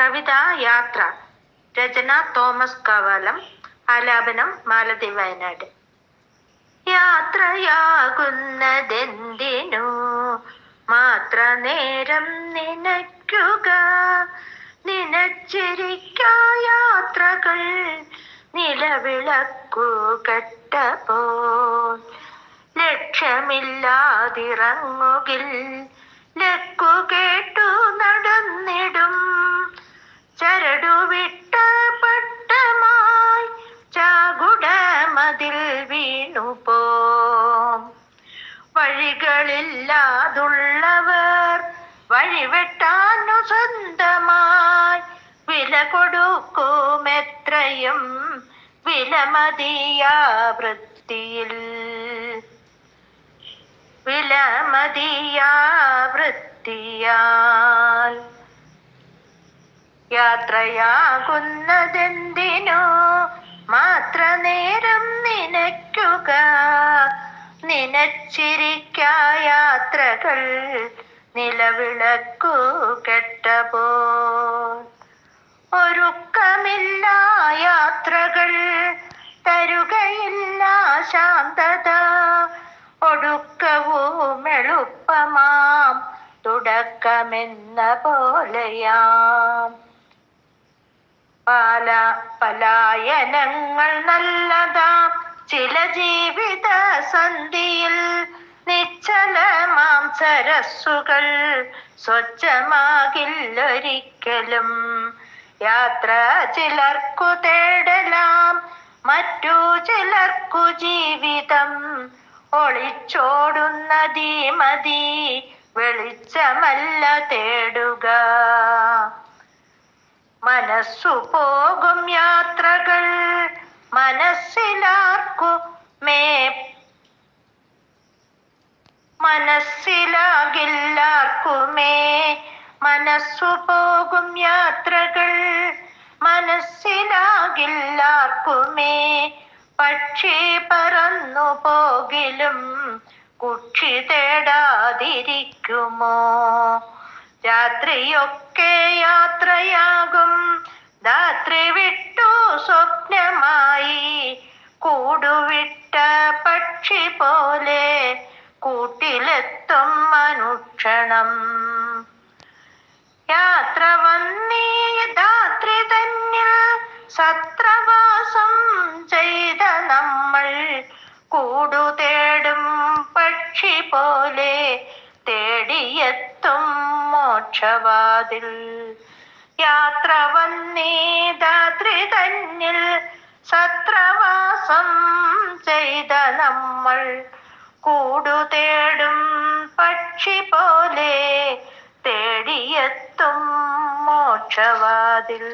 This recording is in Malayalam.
കവിത യാത്ര. രചന തോമസ് കവാലം. ആലാപനം മാലതി വയനാട്. യാത്രയാകുന്നതെന്തിനു? മാത്ര നേരം നനയ്ക്കുക. നനച്ചിരിക്കാ യാത്രകൾ. നിലവിളക്കു കെട്ടപ്പോൾ ലക്ഷ്യമില്ലാതിറങ്ങുകിൽ ലക്കു കേട്ടു നടന്നിടും. ചാകുടമതിൽ വീണുപോം വഴികളില്ലാതുള്ളവർ വഴിവെട്ടാനു സ്വന്തമായി വില കൊടുക്കുമെത്രയും വിലമതിയാ വൃത്തിയിൽ. വിലമതിയാ വൃത്തിയാൽ. യാത്രയാകുന്നതെന്തിനോ മാത്ര നനയ്ക്കുക നനച്ചിരിക്കാ യാത്രകൾ നിലവിളക്കു കെട്ടപോ. ഒരുക്കമില്ല യാത്രകൾ തരുകയില്ല ശാന്തത. ഒടുക്കവും എളുപ്പമാം തുടക്കമെന്ന പോലെയാം. പാല പലായനങ്ങൾ നല്ലതാം. ചില ജീവിത സന്ധിയിൽ നിശ്ചലമാം സരസ്സുകൾ സ്വച്ഛമാകില്ലൊരിക്കലും. യാത്ര ചിലർക്കു തേടലാം മറ്റു ചിലർക്കു ജീവിതം. ഒളിച്ചോടുന്നതീ മതി വെളിച്ചമല്ല തേടുക. മനസ്സു പോകും യാത്രകൾ മനസ്സിലാർക്കു മേ മനസ്സിലാകില്ലാർക്കുമേ. മനസ്സു പോകും യാത്രകൾ. മനസ്സിലാകില്ലാർക്കുമേ. പക്ഷി പറന്നു പോകിലും കുക്ഷി തേടാതിരിക്കുമോ? രാത്രിയൊക്കെ യാത്രയാകും. രാത്രി വിട്ടു സ്വപ്നമായി. കൂടുവിട്ട പക്ഷി പോലെ കൂട്ടിലെത്തും അനുക്ഷണം യാത്ര വന്നീ ധാത്രി തന്നിൽ സത്രവാസം ചെയ്ത നമ്മൾ കൂടു തേടും പക്ഷി പോലെ തേടിയെത്തും മോക്ഷവാതിൽ. യാത്ര വന്നീ ധാത്രി തന്നിൽ സത്രവാസം ചെയ്ത നമ്മൾ കൂടുതേടും പക്ഷി പോലെ തേടിയെത്തും മോക്ഷവാതിൽ.